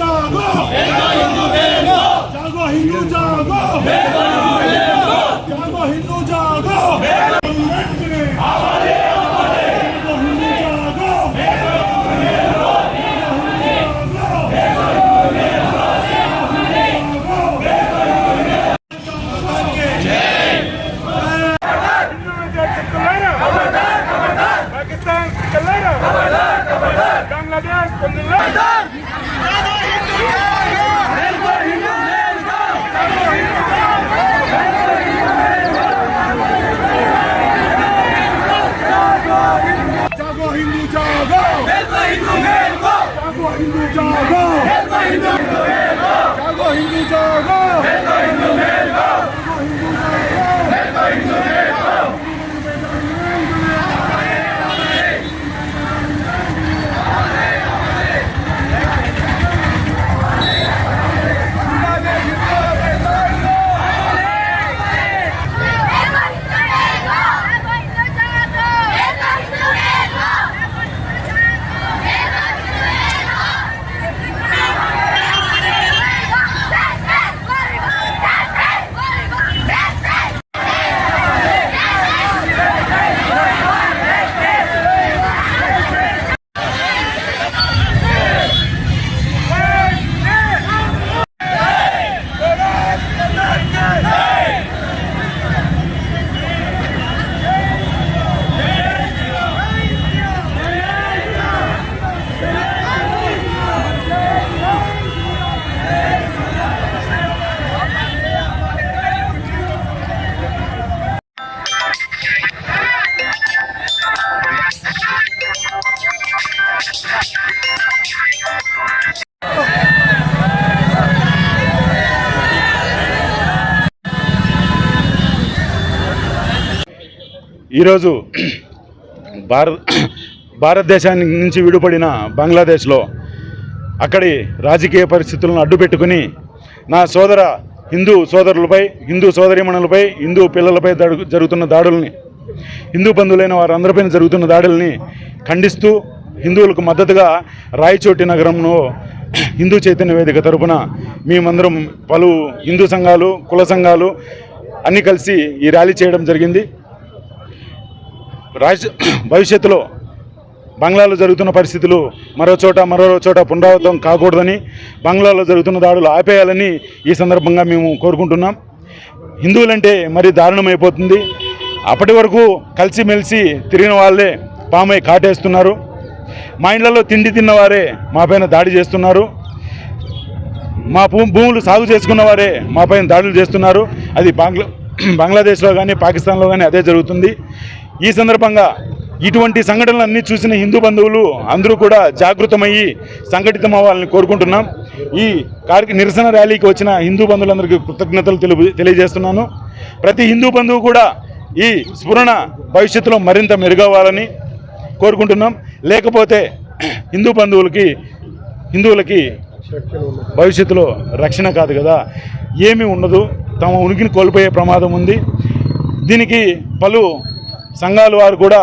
자고! 내가 인도 되고! 자고 인도 자고! হিন্দু জাগো জাগো হিন্দু জাগো ఈరోజు భారత భారతదేశానికి నుంచి విడిపడిన బంగ్లాదేశ్లో అక్కడి రాజకీయ పరిస్థితులను అడ్డుపెట్టుకుని నా సోదర హిందూ సోదరులపై హిందూ సోదరీమణులపై హిందూ పిల్లలపై జరుగుతున్న దాడుల్ని హిందూ బంధువులైన వారందరిపైన జరుగుతున్న దాడుల్ని ఖండిస్తూ హిందువులకు మద్దతుగా రాయచోటి నగరంలో హిందూ చైతన్య వేదిక తరపున మేమందరం పలు హిందూ సంఘాలు కుల సంఘాలు అన్నీ కలిసి ఈ ర్యాలీ చేయడం జరిగింది. రాజ భవిష్యత్తులో బంగ్లాలో జరుగుతున్న పరిస్థితులు మరో చోట మరో చోట పునరావృతం కాకూడదని బంగ్లాలో జరుగుతున్న దాడులు ఆపేయాలని ఈ సందర్భంగా మేము కోరుకుంటున్నాం. హిందువులంటే మరి దారుణమైపోతుంది. అప్పటి వరకు కలిసిమెలిసి తిరిగిన వాళ్ళే పామై కాటేస్తున్నారు. మా ఇళ్ళలో తిండి తిన్నవారే మా పైన దాడి చేస్తున్నారు. మా భూ భూములు సాగు చేసుకున్న వారే మా పైన దాడులు చేస్తున్నారు. అది బంగ్లా బంగ్లాదేశ్లో కానీ పాకిస్తాన్లో కానీ అదే జరుగుతుంది. ఈ సందర్భంగా ఇటువంటి సంఘటనలన్నీ చూసిన హిందూ బంధువులు అందరూ కూడా జాగృతమయ్యి సంఘటితం అవ్వాలని కోరుకుంటున్నాం. ఈ కార్య నిరసన ర్యాలీకి వచ్చిన హిందూ బంధువులందరికీ కృతజ్ఞతలు తెలుపు తెలియజేస్తున్నాను. ప్రతి హిందూ బంధువు కూడా ఈ స్ఫురణ భవిష్యత్తులో మరింత మెరుగవ్వాలని కోరుకుంటున్నాం. లేకపోతే హిందూ బంధువులకి హిందువులకి భవిష్యత్తులో రక్షణ కాదు కదా. ఏమీ ఉండదు. తమ ఉనికిని కోల్పోయే ప్రమాదం ఉంది. దీనికి పలు సంఘాలు వారు కూడా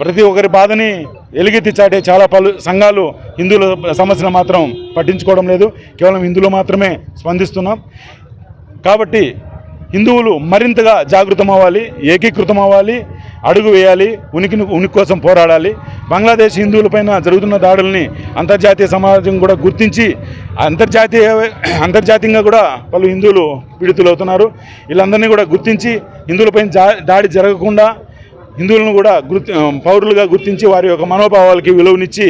ప్రతి ఒక్కరి బాధని ఎలుగెత్తి చాటే చాలా పలు సంఘాలు హిందువుల సమస్యను మాత్రం పట్టించుకోవడం లేదు. కేవలం హిందువులు మాత్రమే స్పందిస్తున్నాం. కాబట్టి హిందువులు మరింతగా జాగృతం అవ్వాలి ఏకీకృతం అవ్వాలి అడుగు వేయాలి ఉనికిని ఉనికి కోసం పోరాడాలి. బంగ్లాదేశ్ హిందువులపైన జరుగుతున్న దాడుల్ని అంతర్జాతీయ సమాజం కూడా గుర్తించి అంతర్జాతీయ అంతర్జాతీయంగా కూడా పలు హిందువులు పీడితులవుతున్నారు. వీళ్ళందరినీ కూడా గుర్తించి హిందువులపైన జా దాడి జరగకుండా హిందువులను కూడా గుర్తి పౌరులుగా గుర్తించి వారి యొక్క మనోభావాలకి విలువనిచ్చి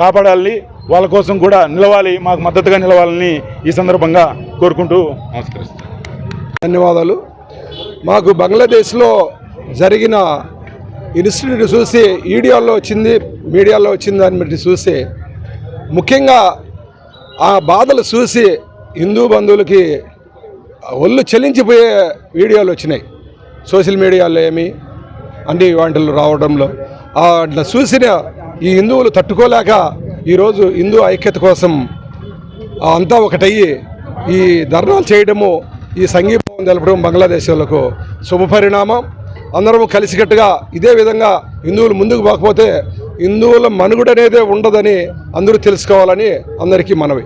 కాపాడాలని వాళ్ళ కోసం కూడా నిలవాలి మాకు మద్దతుగా నిలవాలని ఈ సందర్భంగా కోరుకుంటూ నమస్కరిస్తాను. ధన్యవాదాలు. మాకు బంగ్లాదేశ్లో జరిగిన ఇన్సిడెంట్ చూసి వీడియోలో వచ్చింది మీడియాలో వచ్చింది దాన్ని బట్టి చూసి ముఖ్యంగా ఆ బాధలు చూసి హిందూ బంధువులకి ఒళ్ళు చెల్లించిపోయే వీడియోలు వచ్చినాయి. సోషల్ మీడియాలో ఏమి అన్ని వాటిల్లో రావడంలో. అట్లా చూసిన ఈ హిందువులు తట్టుకోలేక ఈరోజు హిందూ ఐక్యత కోసం అంతా ఒకటయ్యి ఈ ధర్నాలు చేయడము ఈ సంఘీభావం తెలపడం బంగ్లాదేశ్ వాళ్ళకు శుభపరిణామం అందరం కలిసికట్టుగా ఇదే విధంగా హిందువులు ముందుకు పోకపోతే హిందువుల మనుగడ అనేదే ఉండదని అందరూ తెలుసుకోవాలని అందరికీ మనవి.